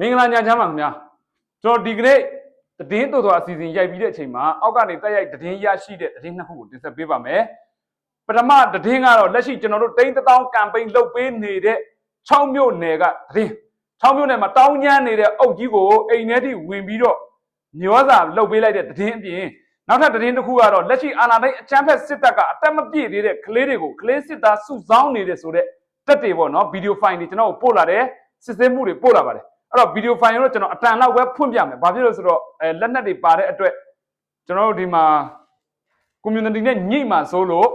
မင်္ဂလာညချမ်းပါခင်ဗျာကျွန်တော်ဒီကနေ့တည်င်းတော်တော်အစီအစဉ်ရိုက်ပြီးတဲ့အချိန်မှာအောက်ကနေတက်ရိုက်တည်င်းရရှိတဲ့တည်င်းနှစ်ခုကိုတင်ဆက်ပေးပါမယ်ပထမတည်င်းကတော့လက်ရှိကျွန်တော်တို့တိန်းတောင်းကမ်ပိန်းလုပ်ပေးနေတဲ့6မြို့နယ်ကတည်င်း6မြို့နယ်မှာတောင်းညမ်းနေတဲ့အုပ်ကြီးကိုအိမ်ထဲထိဝင်ပြီးတော့ညောစာလုပ်ပေးလိုက်တဲ့တည်င်းအပြင်နောက်ထပ်တည်င်းတစ်ခုကတော့လက်ရှိအာဏာသိမ်းအချမ်းဖက်စစ်တပ်ကအတက်မပြည့်သေးတဲ့ကလေးတွေကိုကလေးစစ်သားစုဆောင်းနေတဲ့ဆိုတဲ့တက်တွေပေါ့နော်ဗီဒီယိုဖိုင်တွေကျွန်တော်တို့ပို့လာတယ်စစ်ဆေးမှုတွေပို့လာပါတယ် အဲ့တော့ဗီဒီယိုဖိုင်ကိုတော့ကျွန်တော်အတန်လောက်ပဲဖွင့်ပြမယ်။ဘာဖြစ်လို့လဲဆိုတော့အဲလက်နက်တွေပါတဲ့အတွက်ကျွန်တော်တို့ဒီမှာ community နဲ့ညှိမှဆိုလို့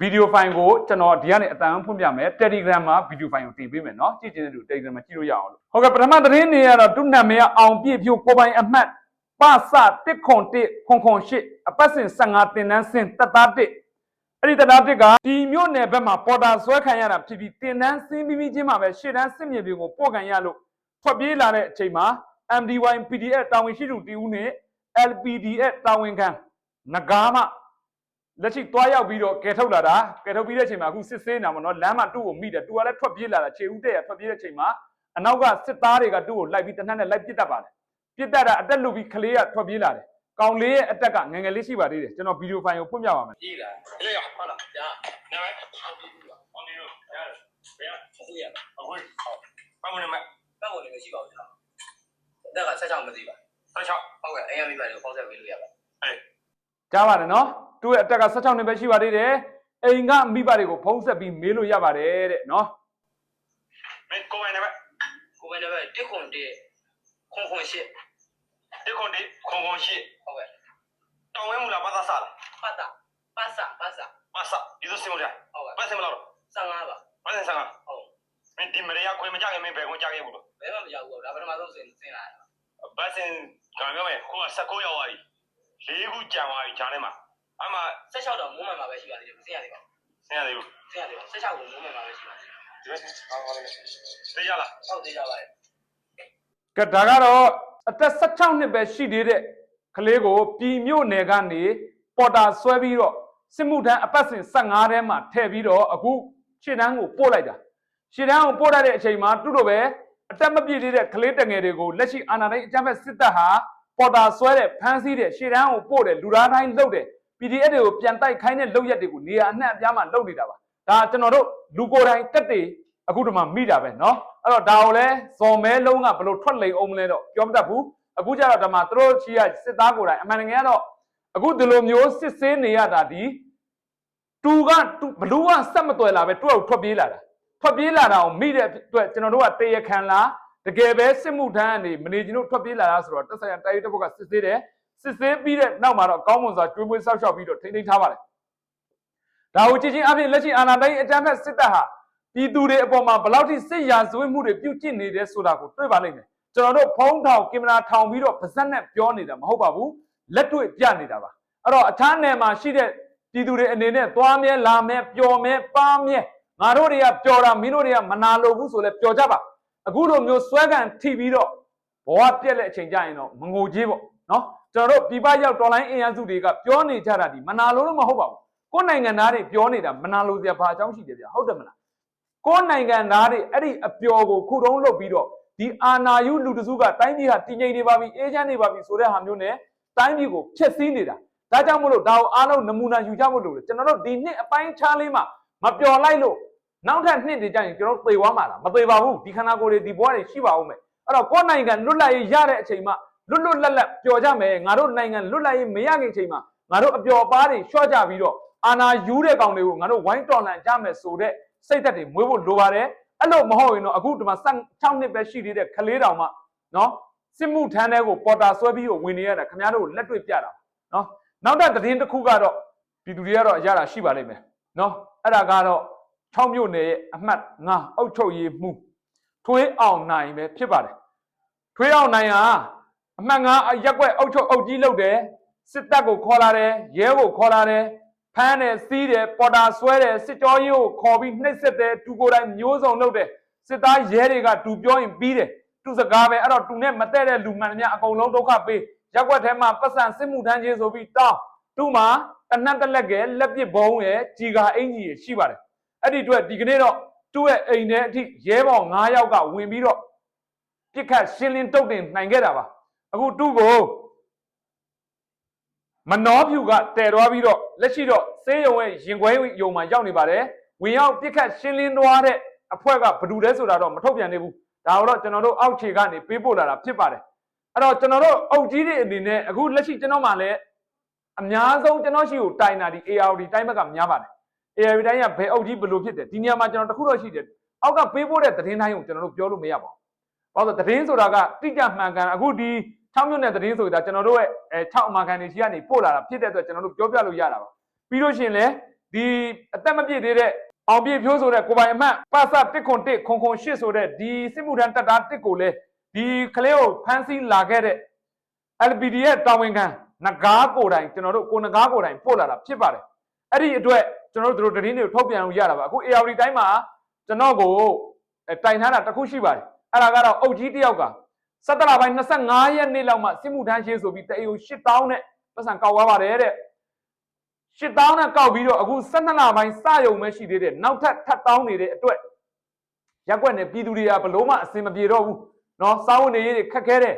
ဗီဒီယိုဖိုင်ကိုကျွန်တော်ဒီကနေအတန်ဖွင့်ပြမယ်။ Telegram မှာဗီဒီယိုဖိုင်ကိုတင်ပေးမယ်နော်။ကြည့်ချင်တဲ့လူ Telegram မှာကြည့်လို့ရအောင်လို့။ဟုတ်ကဲ့ပထမသတင်းနေရတော့တုနာမေရအောင်ပြည့်ဖြိုးကိုပိုင်အမှတ်ပစတစ်ခွန်တစ်ခွန်ခွန်ရှစ်အပတ်စဉ်15တင်နန်းစင်တက်သားတစ်အဲ့ဒီတက်သားတစ်ကဒီမြို့နယ်ဘက်မှာပေါ်တာဆွဲခံရတာဖြစ်ပြီးတင်နန်းစင်းပြီးပြီးချင်းမှာပဲရှေ့တန်းစစ်မြေပြင်ကိုပို့ခံရလို့ ထွက်ပြေးလာတဲ့အချိန်မှာ MDY PDF တာဝန်ရှိသူတဦးနဲ့ LPDF တာဝန်ခံငကားမှလက်ရှိတွားရောက်ပြီးတော့ကယ်ထုတ်လာတာကယ်ထုတ်ပြီးတဲ့အချိန်မှာအခုစစ်ဆေးနေတာပေါ့နော်လမ်းမှာတူကိုမိတယ်တူကလည်းထွက်ပြေးလာတာခြေဦးတဲ့ထွက်ပြေးတဲ့အချိန်မှာအနောက်ကစစ်သားတွေကတူကိုလိုက်ပြီးတနက်နဲ့လိုက်ပစ်တတ်ပါတယ်ပစ်တတ်တာအတက်လူပြီးကလေးကထွက်ပြေးလာတယ်ကောင်လေးရဲ့အတက်ကငငယ်လေးရှိပါသေးတယ်ကျွန်တော်ဗီဒီယိုဖိုင်ကိုဖွင့်ပြပါမယ်ပြေးလာလေရဟုတ်လားညာနာမည်ဟောင်းနေရောညာဘယ်ဟိုရဟိုဟောင်းနေမှာ မှတ်ပုံတွေမရှိပါဘူးကျွန်တော်အသက်က16မသိပါ16ဟုတ်ကဲ့အိမ်ရမိပါတယ်ပေါ့ဆက်ပေးလို့ရပါတယ်အဲ့ကြားပါတယ်နော်သူ့ရဲ့အသက်က16နှစ်ပဲရှိပါသေးတယ်အိမ်ကမိဘတွေကိုဖုံးဆက်ပြီးမေးလို့ရပါတယ်တဲ့နော်မင်းကိုယ်ပိုင်နံပါတ်ကိုယ်ပိုင်နံပါတ်1ခွန်1ခွန်ခွန်8 1ခွန်1ခွန်ခွန်8ဟုတ်ကဲ့တောင်းဝဲမူလားပတ်သက်စားလားပတ်သက်ပတ်စားပတ်စားပတ်စားဒီလိုစင်မလားဟုတ်ကဲ့ပတ်စင်မလားတော့35ပါပတ်စင်35 ဒီမရေကခွေမကြခင်မင်းဘယ်ခွင့်ကြခဲ့ဘူးလို့ဘယ်မှမကြဘူးဒါပထမဆုံးစင်စင်လာတာဘတ်စင်ကံပြောမယ်ခုက16ရောက်သွားပြီ၄ခုကြံသွားပြီဂျားထဲမှာအမှ16တော့မိုးမှန်မှာပဲရှိပါသေးတယ်မစင်ရသေးပါဘူးစင်ရသေးဘူးစင်ရသေးပါ16ကိုမိုးမှန်မှာပဲရှိပါသေးတယ်ဒီမဲ့အားကောင်းတယ်သိကြလားဟုတ်သိကြပါတယ်ကဲဒါကတော့အသက်16နှစ်ပဲရှိသေးတဲ့ကလေးကိုပြည်မြို့နယ်ကနေပေါ်တာဆွဲပြီးတော့စစ်မှုထမ်းအပတ်စဉ်15ထဲမှာထည့်ပြီးတော့အခုခြေတန်းကိုပို့လိုက်တာ ရှေ့တန်းကိုပို့လိုက်တဲ့အချိန်မှာသူတို့ပဲအသက်မပြည့်သေးတဲ့ကလေးတငယ်တွေကိုလက်ရှိအာဏာသိမ်းအကြမ်းဖက်စစ်တပ်ဟာပေါ်တာဆွဲတဲ့ဖမ်းဆီးတဲ့ရှေ့တန်းကိုပို့တယ်လူသားတိုင်းလုပ်တယ် PDF တွေကိုပြန်တိုက်ခိုင်းတဲ့လုပ်ရက်တွေကိုနေရာအနှံ့အပြားမှာလုပ်နေတာပါဒါကျွန်တော်တို့လူကိုယ်တိုင်တက်တွေအခုဒီမှာမိတာပဲเนาะအဲ့တော့ဒါကိုလဲဇော်မဲလုံးကဘယ်လိုထွက်လိမ်အောင်မလဲတော့ပြောမတတ်ဘူးအခုကျတော့ဒီမှာသူတို့ချီရစစ်သားကိုယ်တိုင်အမှန်တကယ်ကတော့အခုဒီလိုမျိုးစစ်ဆေးနေရတာဒီတူကတူဘလူးကစက်မတော်လာပဲသူ့ကိုထွက်ပြေးလာတာ ထွက်ပြေးလာတာကိုမိတဲ့အတွက်ကျွန်တော်တို့ကတေရခံလားတကယ်ပဲစစ်မှုထမ်းကနေမနေကျွန်တော်ထွက်ပြေးလာတာဆိုတော့တက်ဆိုင်ရာတိုက်ရိုက်တစ်ဘက်ကစစ်ဆေးတယ်စစ်ဆေးပြီးတဲ့နောက်မှာတော့ကောင်းမွန်စွာကျွေးမွေးဆောက်ရှောက်ပြီးတော့ထိန်းသိမ်းထားပါတယ်ဒါကိုကြည့်ချင်းအပြင်လက်ရှိအာဏာသိမ်းအကြမ်းဖက်စစ်တပ်ဟာပြည်သူတွေအပေါ်မှာဘယ်လောက်ထိစစ်ရာဇဝတ်မှုတွေပြုကျင့်နေတယ်ဆိုတာကိုတွေ့ပါလိမ့်မယ်ကျွန်တော်တို့ဖုံးထောင်ကင်မရာထောင်ပြီးတော့ပါဇက်နဲ့ပြောနေတာမဟုတ်ပါဘူးလက်တွေ့ပြနေတာပါအဲ့တော့အခြားနယ်မှာရှိတဲ့ပြည်သူတွေအနေနဲ့သွားမြဲလာမြဲပျော်မြဲပါမြဲ ငါတို့တွေကပျော်တာမင်းတို့တွေကမနာလိုဘူးဆိုလဲပျော်ကြပါအခုလိုမျိုးစွဲကန်ထိပြီးတော့ဘဝပြက်တဲ့အချိန်ကြရင်တော့မငိုကြီးပေါ့နော်ကျွန်တော်တို့ပြည်ပရောက်တော်လိုင်းအင်အားစုတွေကပြောနေကြတာဒီမနာလိုလို့မဟုတ်ပါဘူးကိုယ်နိုင်ငံသားတွေပြောနေတာမနာလိုစရာဘာအကြောင်းရှိတယ်ဗျဟုတ်တယ်မလားကိုယ်နိုင်ငံသားတွေအဲ့ဒီအပျော်ကိုခုတုံးလုပ်ပြီးတော့ဒီအာနာယုလူတစုကတိုင်းပြည်ဟာတည်ငြိမ်နေပါပြီအေးချမ်းနေပါပြီဆိုတဲ့ဟာမျိုးနဲ့တိုင်းပြည်ကိုဖျက်ဆီးနေတာဒါကြောင့်မို့လို့ဒါကိုအားလုံးနမူနာယူကြဖို့လိုတယ်ကျွန်တော်တို့ဒီနှစ်အပိုင်းခြားလေးမှာမပျော်လိုက်လို့ နောက်ထပ်နှစ်တွေကျရင်ကျွန်တော်တို့သေသွားမှာလားမသေပါဘူးဒီခန္ဓာကိုယ်တွေဒီဘဝတွေရှိပါဦးမယ်အဲ့တော့ကိုယ်နိုင်ငံလွတ်လပ်ရေးရတဲ့အချိန်မှာလွတ်လွတ်လပ်လပ်ပျော်ကြမယ်ငါတို့နိုင်ငံလွတ်လပ်ရေးမရခင်အချိန်မှာငါတို့အပျော်ပါးတွေလျှော့ကြပြီးတော့အာနာယူတဲ့ကောင်တွေကိုငါတို့ဝိုင်းတော်လန်ကြမယ်ဆိုတဲ့စိတ်သက်တွေမွေးဖို့လိုပါတယ်အဲ့လိုမဟုတ်ရင်တော့အခုဒီမှာ6နှစ်ပဲရှိသေးတဲ့ကလေးတောင်မှနော်စစ်မှုထမ်းတဲ့ကိုပေါ်တာဆွဲပြီးတော့ဝင်နေရတာခင်ဗျားတို့လက်တွေ့ပြတာနော်နောက်တဲ့သတင်းတစ်ခုကတော့ပြည်သူတွေကတော့အရတာရှိပါလိမ့်မယ်နော်အဲ့ဒါကတော့ 6မြို့နယ်ရဲ့အမှတ်9အုတ်ချုပ်ရေးမှုထွေးအောင်နိုင်ပဲဖြစ်ပါတယ်ထွေးအောင်နိုင်ဟာအမှတ်9ရက်ွက်အုတ်ချုပ်အုတ်ကြီးလုပ်တယ်စစ်တပ်ကိုခေါ်လာတယ်ရဲကိုခေါ်လာတယ်ဖမ်းတယ်စီးတယ်ပေါ်တာဆွဲတယ်စစ်ကြောရေးကိုခေါ်ပြီးနှိပ်စက်တယ်တူကိုယ်တိုင်မျိုးစုံလုပ်တယ်စစ်သားရဲတွေကတူပြောရင်ပြီးတယ်တူစကားပဲအဲ့တော့တူနဲ့မတဲ့တဲ့လူမှန်များအကုန်လုံးဒုက္ခပေးရက်ွက်ထဲမှာပတ်စံစစ်မှုထမ်းခြင်းဆိုပြီးတောင်းသူ့မှာတနတ်တလက်ကဲလက်ပစ်ဘုံရဲ့ကြီးကာအင်ကြီးရရှိပါတယ် အဲ့ဒီအတွက်ဒီကနေ့တော့သူ့ရဲ့အိမ်ထဲအထိရဲဘော်9ယောက်ကဝင်ပြီးတော့ပြပြစ်ခတ်ရှင်းလင်းတုတ်တင်နိုင်ခဲ့တာပါအခုသူ့ကိုမနှောဖြူကတည်သွားပြီးတော့လက်ရှိတော့စေးရုံရဲ့ရင်ခွဲယုံမှာရောက်နေပါတယ်ဝင်ရောက်ပြစ်ခတ်ရှင်းလင်းသွားတဲ့အဖွဲ့ကဘယ်သူလဲဆိုတာတော့မထုတ်ပြန်သေးဘူးဒါတော့ကျွန်တော်တို့အောက်ခြေကနေပေးပို့လာတာဖြစ်ပါတယ်အဲ့တော့ကျွန်တော်တို့အုပ်ကြီးတွေအနေနဲ့အခုလက်ရှိကျွန်တော်မှလည်းအများဆုံးကျွန်တော်ရှိကိုတိုင်တာဒီ ARD တိုင်းဘက်ကများပါတယ် ARD တိုင်းကဘယ်အုပ်ကြီးဘယ်လိုဖြစ်တယ်ဒီနေရာမှာကျွန်တော်တခုတော့ရှိတယ်အောက်ကပေးပို့တဲ့သတင်းတိုင်းကိုကျွန်တော်တို့ပြောလို့မရပါဘူးဘာလို့လဲသတင်းဆိုတာကတိကျမှန်ကန်အခုဒီ6မြို့နယ်သတင်းဆိုတာကျွန်တော်တို့ရဲ့အဲ6အမာခံတွေရှိကနေပို့လာတာဖြစ်တဲ့အတွက်ကျွန်တော်တို့ပြောပြလို့ရတာပါပြီးလို့ရှိရင်လည်းဒီအသက်မပြည့်သေးတဲ့အောင်ပြည့်ဖြိုးဆိုတဲ့ကိုပိုင်အမတ်ပါစတစ်ခွန်တစ်ခွန်ခွန်ရှစ်ဆိုတဲ့ဒီစစ်မှုထမ်းတပ်သားတစ်ကိုလည်းဒီကလေးကိုဖမ်းဆီးလာခဲ့တဲ့ LPD ရဲ့တာဝန်ခံငကားကိုယ်တိုင်ကျွန်တော်တို့ကိုငကားကိုယ်တိုင်ပို့လာတာဖြစ်ပါတယ်အဲ့ဒီအတွက် ကျွန်တော်တို့တို့သတင်းတွေကိုထုတ်ပြန်လို့ရတာပါအခု ARD တိုင်းမှာကျွန်တော်ကိုအဲတိုင်ထားတာတစ်ခုရှိပါတယ်အဲ့ဒါကတော့အုတ်ကြီးတစ်ယောက်ကစက်တလပိုင်း25ရက်နေ့လောက်မှစစ်မှုထမ်းရှင်းဆိုပြီးတအေကို8000နဲ့ပတ်စံကောက်သွားပါတယ်တဲ့8000နဲ့ကောက်ပြီးတော့အခု12လပိုင်းစယုံပဲရှိသေးတယ်နောက်ထပ်ထပ်တောင်းနေတဲ့အတွက်ရက်ွက်နဲ့ပြည်သူတွေကဘလို့မှအစင်မပြေတော့ဘူးเนาะစားဝန်တွေရေးတွေခက်ခဲတယ်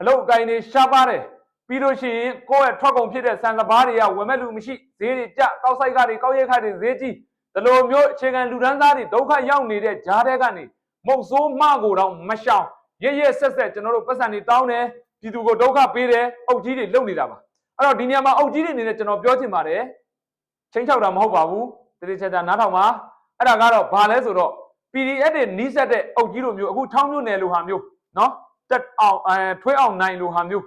အလုပ်အကိုင်းတွေရှားပါတယ် ပြီးလို့ရှိရင်ကိုယ့်ရဲ့ထွက်ကုန်ဖြစ်တဲ့စံစဘာတွေကဝယ်မဲ့လူမရှိဈေးတွေကျကောက်ဆိုင်ကတွေကောက်ရက်ခတွေဈေးကြီးဒီလိုမျိုးအခြေခံလူဒန်းသားတွေဒုက္ခရောက်နေတဲ့ဂျားတဲ့ကနေမုတ်ဆိုးမကိုတော့မရှောင်ရရဆက်ဆက်ကျွန်တော်တို့ပတ်စံတွေတောင်းတယ်ပြည်သူကိုဒုက္ခပေးတယ်အုတ်ကြီးတွေလုံနေတာပါအဲ့တော့ဒီနေရာမှာအုတ်ကြီးတွေအနေနဲ့ကျွန်တော်ပြောချင်ပါတယ်ချင်းချောက်တာမဟုတ်ပါဘူးတတိချာချာနားထောင်ပါအဲ့ဒါကတော့ဘာလဲဆိုတော့ PDF တွေနီးစက်တဲ့အုတ်ကြီးလိုမျိုးအခုထောင်းမြို့နယ်လိုဟာမျိုးနော်တက်အောင်အဲထွေးအောင်နိုင်လိုဟာမျိုး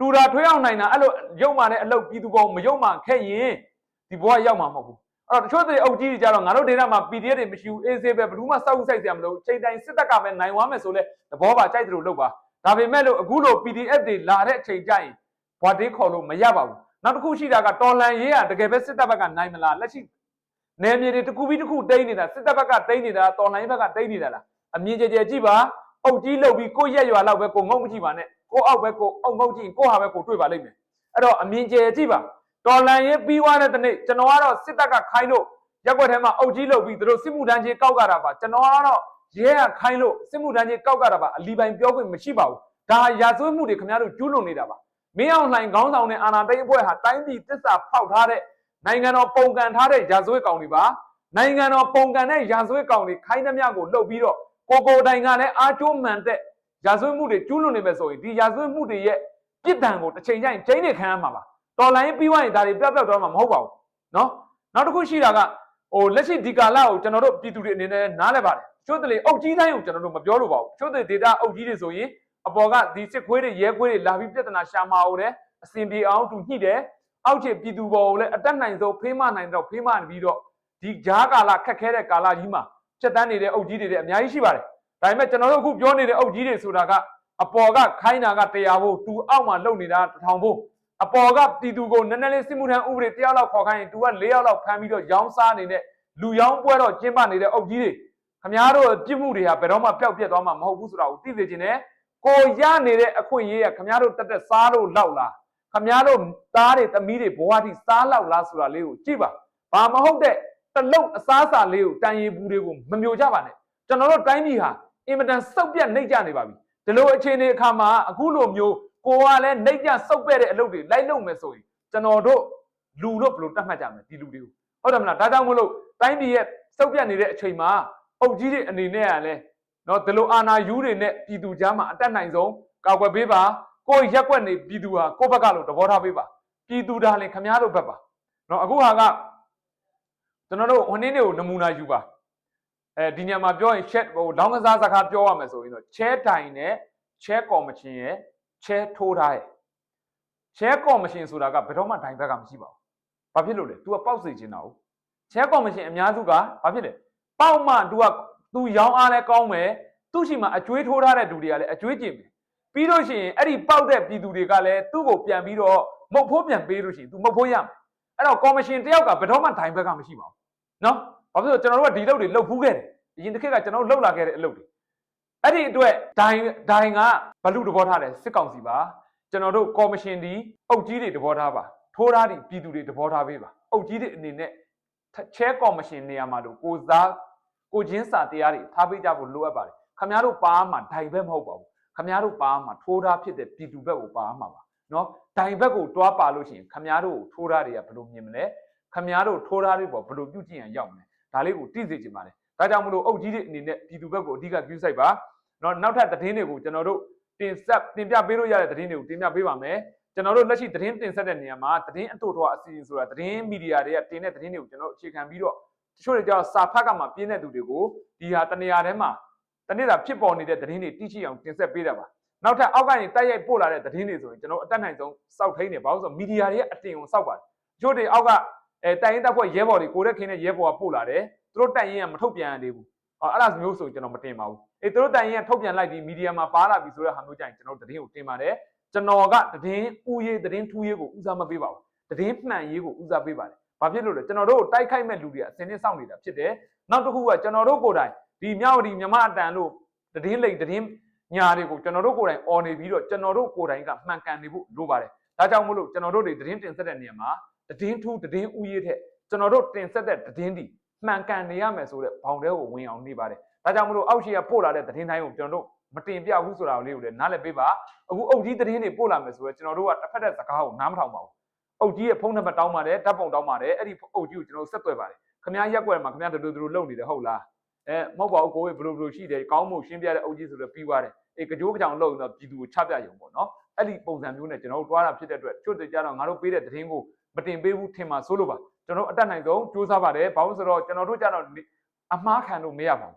တူတာထွေးအောင်နိုင်တာအဲ့လိုရုပ်မာတဲ့အလုပ်ပြည်သူပေါ်မရုပ်မာခဲ့ရင်ဒီဘဝရောက်မှာမဟုတ်ဘူးအဲ့တော့တချို့တွေအုတ်ကြီးတွေကြတော့ငါတို့ဒေတာမှာ PDF တွေမရှိဘူးအေးဆေးပဲဘယ်သူမှစောက်ဥဆိုင်စရာမလိုချိန်တိုင်းစစ်တပ်ကပဲနိုင်ဝမ်းမယ်ဆိုလဲသဘောပါကြိုက်တယ်လို့လုပ်ပါဒါပေမဲ့လို့အခုလို PDF တွေလာတဲ့အချိန်ကျရင်ဘွားတေးခေါ်လို့မရပါဘူးနောက်တစ်ခုရှိတာကတော်လန်ရေးကတကယ်ပဲစစ်တပ်ဘက်ကနိုင်မလားလက်ရှိနယ်မြေတွေတစ်ခုပြီးတစ်ခုတိမ့်နေတာစစ်တပ်ဘက်ကတိမ့်နေတာတော်လိုင်းဘက်ကတိမ့်နေတာလားအမြင်ကြဲကြဲကြည့်ပါအုတ်ကြီးလှုပ်ပြီးကိုရက်ရွာလောက်ပဲကိုငုံမကြည့်ပါနဲ့ ကိုအောက်ပဲကိုအုံငုံကြည့်ကိုဟာပဲကိုတွေ့ပါလိမ့်မယ်အဲ့တော့အမြင်ကြဲကြည့်ပါတော်လန်ရေးပြီးွားတဲ့တနေ့ကျွန်တော်ကတော့စစ်တပ်ကခိုင်းလို့ရက်ွက်ထဲမှာအုတ်ကြီးလှုပ်ပြီးသူတို့စစ်မှုထမ်းကြီးကောက်ကြတာပါကျွန်တော်ကတော့ရဲကခိုင်းလို့စစ်မှုထမ်းကြီးကောက်ကြတာပါအလီပိုင်ပြောခွင့်မရှိပါဘူးဒါရာဇဝတ်မှုတွေခင်ဗျားတို့ကျူးလွန်နေတာပါမင်းအောင်လှိုင်ခေါင်းဆောင်တဲ့အာဏာသိမ်းအဖွဲ့ဟာတိုင်းပြည်တစ္ဆာဖောက်ထားတဲ့နိုင်ငံတော်ပုံကန်ထားတဲ့ရာဇဝတ်ကောင်တွေပါနိုင်ငံတော်ပုံကန်တဲ့ရာဇဝတ်ကောင်တွေခိုင်းသမျှကိုလှုပ်ပြီးတော့ကိုကိုတိုင်ကလည်းအားကျိုးမှန်တဲ့ ရာဇဝတ်မှုတွေကျူးလွန်နေမယ်ဆိုရင်ဒီရာဇဝတ်မှုတွေရဲ့ပြစ်ဒဏ်ကိုတစ်ချိန်ကျရင်ကျိန်းနေခံရမှာပါတော်လိုင်းပြီးွားရင်ဒါတွေပျောက်ပျောက်တော့မှာမဟုတ်ပါဘူးနော်နောက်တစ်ခုရှိတာကဟိုလက်ရှိဒီကာလကိုကျွန်တော်တို့ပြည်သူတွေအနေနဲ့နားလည်ပါတယ်ချို့တလေအုတ်ကြီးတိုင်းကိုကျွန်တော်တို့မပြောလို့ပါဘူးချို့တလေဒေတာအုတ်ကြီးတွေဆိုရင်အပေါ်ကဒီစစ်ခွေးတွေရဲခွေးတွေလာပြီးပြဿနာရှာမှာဟုတ်တယ်အစဉ်ပြေအောင်သူညှိတယ်အောက်ခြေပြည်သူပေါ်ကိုလည်းအတက်နိုင်ဆုံးဖေးမနိုင်တော့ဖေးမပြီးတော့ဒီဂျားကာလခက်ခဲတဲ့ကာလကြီးမှာချက်တန်းနေတဲ့အုတ်ကြီးတွေလည်းအများကြီးရှိပါတယ် ဒါပေမဲ့ကျွန်တော်တို့အခုပြောနေတဲ့အုတ်ကြီးတွေဆိုတာကအပေါ်ကခိုင်းတာက100ဘို့သူအောက်မှာလုံနေတာ1000ဘို့အပေါ်ကပြည်သူကိုနည်းနည်းလေးစစ်မှုထမ်းဥပဒေတရားလောက်ခေါ်ခိုင်းရင် तू က4ယောက်လောက်ဖမ်းပြီးတော့ရောင်းစားနေတဲ့လူရောင်းပွဲတော့ကျင်းပနေတဲ့အုတ်ကြီးတွေခမားတို့ပြစ်မှုတွေဟာဘယ်တော့မှပျောက်ပြက်သွားမှာမဟုတ်ဘူးဆိုတာကိုသိစေချင်တယ်ကိုရနေတဲ့အခွင့်အရေးကခမားတို့တက်တက်စားလို့လောက်လားခမားတို့သားတွေသမီးတွေဘဝတိစားလောက်လားဆိုတာလေးကိုကြည့်ပါဘာမဟုတ်တဲ့တလုံးအစားအစာလေးကိုတန်ရီဘူးတွေကိုမမျိုးကြပါနဲ့ကျွန်တော်တို့တိုင်းပြည်ဟာ အင်မတန်စောက်ပြတ်နှိမ့်ကြနေပါပြီဒီလိုအခြေအနေအခါမှာအခုလိုမျိုးကိုကလည်းနှိမ့်ကြစောက်ပဲ့တဲ့အလုပ်တွေလိုက်လုပ်မယ်ဆိုရင်ကျွန်တော်တို့လူတို့ဘယ်လိုတတ်မှတ်ကြမလဲဒီလူတွေကိုဟုတ်တယ်မလားဒါကြောင့်မို့လို့တိုင်းပြည်ရဲ့စောက်ပြတ်နေတဲ့အချိန်မှာအုပ်ကြီးတွေအနေနဲ့ကလည်းနော်ဒီလိုအာနာယူတွေနဲ့ပြည်သူကြားမှာအတက်နိုင်ဆုံးကာကွယ်ပေးပါကိုယ်ရက်ွက်နေပြည်သူဟာကိုယ့်ဘက်ကလို့သဘောထားပေးပါပြည်သူဒါလည်းခမားတို့ဘက်ပါနော်အခုဟာကကျွန်တော်တို့ဝန်င်းတွေကိုနမူနာယူပါ အဲဒီညမှာပြောရင် chat ဟိုလောင်းကစားစကားပြောရမယ်ဆိုရင်တော့ chair တိုင်နဲ့ chair ကော်မရှင်ရဲ့ chair ထိုးထားရဲ့ chair ကော်မရှင်ဆိုတာကဘယ်တော့မှတိုင်ဘက်ကမရှိပါဘူးဘာဖြစ်လို့လဲ तू ကပေါက်စေချင်တာ chair ကော်မရှင်အများစုကဘာဖြစ်လဲပေါက်မှ तू က तू ရောင်းအားလဲကောင်းမယ်သူ့ရှိမှာအကျွေးထိုးထားတဲ့လူတွေကလည်းအကျွေးကျင်မယ်ပြီးလို့ရှိရင်အဲ့ဒီပေါက်တဲ့ပြည်သူတွေကလည်းသူ့ကိုပြန်ပြီးတော့မုတ်ဖိုးပြန်ပေးလို့ရှိရင် तू မုတ်ဖိုးရမယ်အဲ့တော့ကော်မရှင်တယောက်ကဘယ်တော့မှတိုင်ဘက်ကမရှိပါဘူးနော် ဘာဖြစ်လို့ကျွန်တော်တို့ကဒီလုပ်တွေလုပ်ဖူးခဲ့တယ်အရင်တစ်ခက်ကကျွန်တော်တို့လုပ်လာခဲ့တဲ့အလုပ်တွေအဲ့ဒီအတွက်ဒိုင်ဒိုင်ကဘလူတဘောထားတယ်စစ်ကောင်စီပါကျွန်တော်တို့ကော်မရှင်ဒီအုပ်ကြီးတွေတဘောထားပါထိုးထားသည့်ပြည်သူတွေတဘောထားပေးပါအုပ်ကြီးတွေအနေနဲ့ချဲကော်မရှင်နေရာမှာတို့ကိုစားကိုချင်းစာတရားတွေထားပေးကြဖို့လိုအပ်ပါတယ်ခခမားတို့ပါမှာဒိုင်ဘက်မဟုတ်ပါဘူးခမားတို့ပါမှာထိုးထားဖြစ်တဲ့ပြည်သူဘက်ကိုပါမှာပါနော်ဒိုင်ဘက်ကိုတွားပါလို့ရှိရင်ခမားတို့ကိုထိုးထားတွေကဘယ်လိုမြင်မလဲခမားတို့ထိုးထားတွေပေါ်ဘယ်လိုပြုတ်ကြည့်ရန်ရောက်မလဲ ဒါလေးကိုသိစေချင်ပါတယ်ဒါကြောင့်မလို့အုပ်ကြီးတွေအနေနဲ့ပြည်သူဘက်ကိုအဓိကကျူးဆိုင်ပါနော်နောက်ထပ်သတင်းတွေကိုကျွန်တော်တို့တင်ဆက်တင်ပြပေးလို့ရတဲ့သတင်းတွေကိုတင်ပြပေးပါမယ်ကျွန်တော်တို့လက်ရှိသတင်းတင်ဆက်တဲ့နေရာမှာသတင်းအတူတူအစီအစဉ်ဆိုတာသတင်းမီဒီယာတွေကတင်တဲ့သတင်းတွေကိုကျွန်တော်အခြေခံပြီးတော့တချို့တွေကြောင့်စာဖတ်ကမှပြင်းတဲ့သူတွေကိုဒီဟာတနေရာထဲမှာတနေ့တာဖြစ်ပေါ်နေတဲ့သတင်းတွေတိကျအောင်တင်ဆက်ပေးတာပါနောက်ထပ်အောက်ကနေတိုက်ရိုက်ပို့လာတဲ့သတင်းတွေဆိုရင်ကျွန်တော်အတက်နိုင်ဆုံးစောက်ထိန်နေဘာလို့ဆိုမီဒီယာတွေရဲ့အတင်ကိုစောက်ပါတယ်တချို့တွေအောက်က အဲတိုင်ရင်တပ်ဖွဲ့ရဲဘော်တွေကိုရက်ခင်းတဲ့ရဲဘော်ကပို့လာတယ်သူတို့တိုင်ရင်ကမထုတ်ပြန်ရသေးဘူးအော်အဲ့ဒါမျိုးဆိုကျွန်တော်မတင်ပါဘူးအေးသူတို့တိုင်ရင်ကထုတ်ပြန်လိုက်ပြီးမီဒီယာမှာပါလာပြီဆိုတဲ့ဟာမျိုးကြရင်ကျွန်တော်သတင်းကိုတင်ပါတယ်ကျွန်တော်ကသတင်းဥရေးသတင်းထူးရေးကိုဦးစားမပေးပါဘူးသတင်းမှန်ရေးကိုဦးစားပေးပါတယ်ဘာဖြစ်လို့လဲကျွန်တော်တို့ကိုတိုက်ခိုက်မဲ့လူတွေကအစင်းနဲ့စောင့်နေတာဖြစ်တယ်နောက်တစ်ခုကကျွန်တော်တို့ကိုယ်တိုင်ဒီမြောက်ဒီမြမအတန်လို့တည်င်းလိန်တည်င်းညာတွေကိုကျွန်တော်တို့ကိုယ်တိုင်អော်နေပြီးတော့ကျွန်တော်တို့ကိုယ်တိုင်ကမှန်ကန်နေဖို့လိုပါတယ်ဒါကြောင့်မို့လို့ကျွန်တော်တို့တွေတည်င်းတင်ဆက်တဲ့နေရာမှာ တည်င်းထူးတည်င်းဥရေးထက်ကျွန်တော်တို့တင်ဆက်တဲ့တည်င်းဒီမှန်ကန်နေရမယ်ဆိုတဲ့ဘောင်တဲကိုဝင်အောင်နေပါတယ်ဒါကြောင့်မို့လို့အောက်ရှိကပို့လာတဲ့တည်င်းတိုင်းကိုကျွန်တော်တို့မတင်ပြဘူးဆိုတာလေးကိုလည်းနားလည်ပေးပါအခုအုပ်ကြီးတည်င်းတွေပို့လာမယ်ဆိုတော့ကျွန်တော်တို့ကတစ်ဖက်တဲ့စကားကိုနားမထောင်ပါဘူးအုတ်ကြီးရဲ့ဖုန်းနံပါတ်တောင်းပါတယ်ဓာတ်ပုံတောင်းပါတယ်အဲ့ဒီအုတ်ကြီးကိုကျွန်တော်ဆက်သွယ်ပါတယ်ခမ ्या ရက်ွက်မှာခမ ्या တို့တို့တို့လုံနေတယ်ဟုတ်လားအဲမဟုတ်ပါဘူးကိုယ်ဘယ်လိုဘယ်လိုရှိတယ်ကောင်းမှုရှင်းပြတဲ့အုတ်ကြီးဆိုတော့ပြီးသွားတယ်အေးကြိုးကြောင်လုံတော့ပြည်သူကိုချပြရုံပေါ့နော်အဲ့ဒီပုံစံမျိုးနဲ့ကျွန်တော်တို့တွားတာဖြစ်တဲ့အတွက်ချွတ်တကြတော့ငါတို့ပေးတဲ့သတင်းကို မတင်ပေးဘူးထင်မှာစိုးလို့ပါကျွန်တော်အတက်နိုင်ဆုံးစူးစမ်းပါတယ်ဘာလို့ဆိုတော့ကျွန်တော်တို့ကြတော့အမားခံလို့မရပါဘူး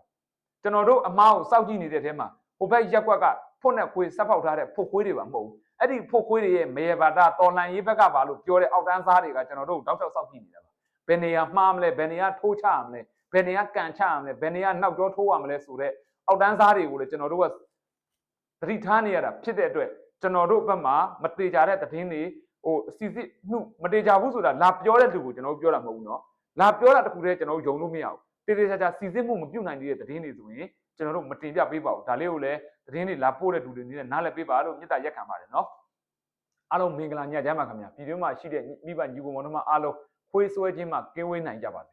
ကျွန်တော်တို့အမားကိုစောက်ကြည့်နေတဲ့ထဲမှာဟိုဘက်ရက်ွက်ကဖွတ်နဲ့ခွေးဆက်ပေါက်ထားတဲ့ဖုတ်ခွေးတွေပါမဟုတ်ဘူးအဲ့ဒီဖို့ခွေးတွေရဲ့မေယဘာတာတော်လန်ရေးဘက်ကပါလို့ပြောတဲ့အောက်တန်းစားတွေကကျွန်တော်တို့တောက်လျှောက်စောက်ကြည့်နေတာပါဘယ်နေရာမှားမလဲဘယ်နေရာထိုးချရမလဲဘယ်နေရာကန်ချရမလဲဘယ်နေရာနောက်ကျောထိုးရမလဲဆိုတော့အောက်တန်းစားတွေကိုလည်းကျွန်တော်တို့ကသတိထားနေရတာဖြစ်တဲ့အတွက်ကျွန်တော်တို့ဘက်မှာမတေကြတဲ့သတင်းတွေ ဟိုအစီစစ်မှုမတေကြဘူးဆိုတာလာပြောတဲ့လူကိုကျွန်တော်တို့ပြောတာမဟုတ်ဘူးเนาะလာပြောတာတခုတည်းကျွန်တော်တို့ယုံလို့မရဘူးတေတေချာချာစီစစ်မှုမပြုတ်နိုင်သေးတဲ့သတင်းတွေဆိုရင်ကျွန်တော်တို့မတင်ပြပေးပါဘူးဒါလေးကိုလည်းသတင်းတွေလာပို့တဲ့လူတွေနေနဲ့နားလည်ပေးပါလို့မြစ်တာရက်ခံပါတယ်เนาะ အားလုံးမင်္ဂလာညချမ်းပါခင်ဗျာပြည်တွင်းမှာရှိတဲ့မိဘညီကိုမောင်တို့မှအားလုံးခွေးဆွဲခြင်းမှကင်းဝေးနိုင်ကြပါစေ